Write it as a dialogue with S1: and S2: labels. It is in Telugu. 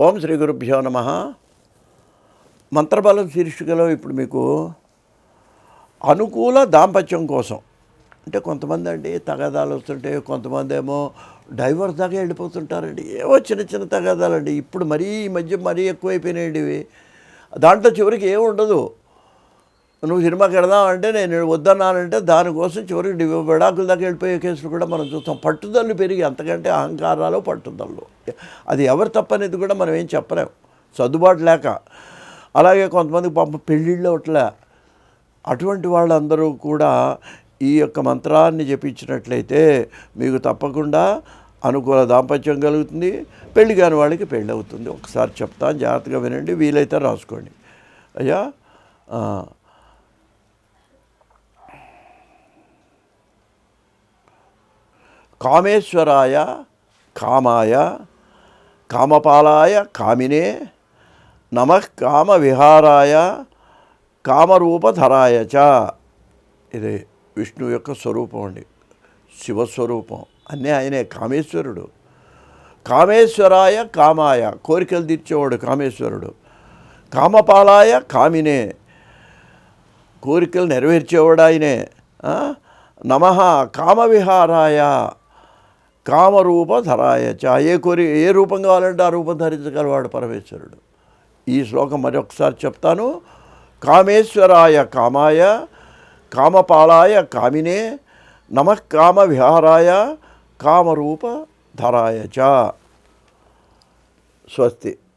S1: ఓం శ్రీ గురుభ్యో నమ. మంత్రబలం శీర్షికలో ఇప్పుడు మీకు అనుకూల దాంపత్యం కోసం. అంటే కొంతమంది అండి తగాదాలు వస్తుంటే కొంతమంది ఏమో డైవర్స్ దాకా వెళ్ళిపోతుంటారండి. ఏవో చిన్న చిన్న తగాదాలండి. ఇప్పుడు మరీ ఈ మధ్య మరీ ఎక్కువైపోయినాయండి ఇవి. దాంట్లో చివరికి ఏమి ఉండదు నువ్వు సినిమాకి వెళదామంటే నేను వద్దన్నానంటే దానికోసం చివరికి విడాకుల దాకా వెళ్ళిపోయే కేసులు కూడా మనం చూస్తాం. పట్టుదలు పెరిగి అంతకంటే అహంకారాలు పట్టుదలు అది ఎవరు తప్పనేది కూడా మనం ఏం చెప్పలేం. సర్దుబాటు లేక. అలాగే కొంతమంది పాప పెళ్ళిళ్ళు అట్లా. అటువంటి వాళ్ళందరూ కూడా ఈ యొక్క మంత్రాన్ని జపించినట్లయితే మీకు తప్పకుండా అనుకూల దాంపత్యం కలుగుతుంది. పెళ్ళి కాని వాళ్ళకి పెళ్ళి అవుతుంది. ఒకసారి చెప్తాను. జాగ్రత్తగా వినండి. వీలైతే రాసుకోండి. అయ్యా? కామేశ్వరాయ కామాయ కామపాలాయ కామినే నమ కామ విహారాయ కామరూపధరాయ చ. ఇది విష్ణు యొక్క స్వరూపం అండి. శివస్వరూపం. అన్నీ ఆయనే కామేశ్వరుడు. కామేశ్వరాయ కామాయ కోరికలు తీర్చేవాడు కామేశ్వరుడు. కామపాలాయ కామినే కోరికలు నెరవేర్చేవాడు ఆయనే. నమ కామవిహారాయ. కామరూప ధరాయచ చ. ఏ కోరి ఏ రూపం కావాలంటే ఆ రూపం ధరించగలవాడు పరమేశ్వరుడు. ఈ శ్లోకం మరొకసారి చెప్తాను. కామేశ్వరాయ కామాయ కామపాలాయ కామినే నమకామ విహారాయ కామరూప ధరాయ చ. స్వస్తి.